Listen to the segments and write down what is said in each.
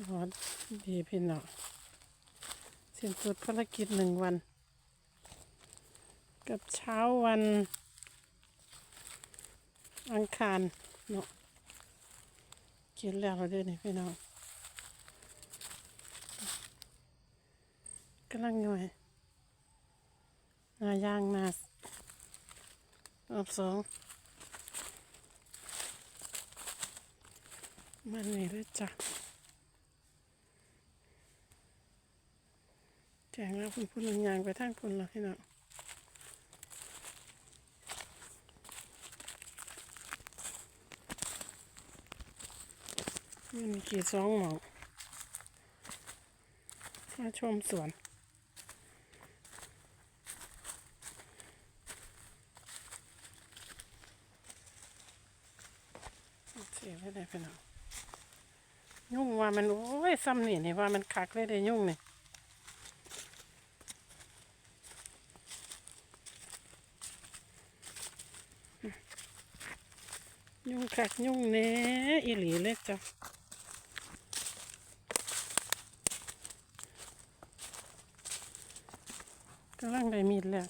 อ๋อดีพี่น้องสิ้นสุดภารกิจหนึ่งวัน กับเช้าวัน อังคารเนาะกินแล้วเราด้วยนี่พี่น้องกำลังหน่อยนาย่างนารอบสองมันนี่เลยจ้ะ แจงแล้วคุณพูดยางไปทางคุณแล้วพี่น้องมันมีกี่สองหมองมาชมสวนเสียไม่ได้พี่น้องยุ่งว่ามัน โอ้ยซ้ำนี่นี่ว่ามันคักเลยได้ยุ่งนี่ ยุ่งคักยุ่งเน่อีหลีเลยจ้ะกำลังได้มีดแล้ว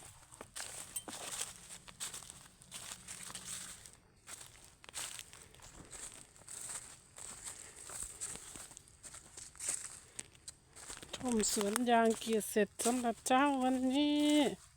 ชมสวนยางเกียรติเสร็จสำหรับเจ้าวันนี้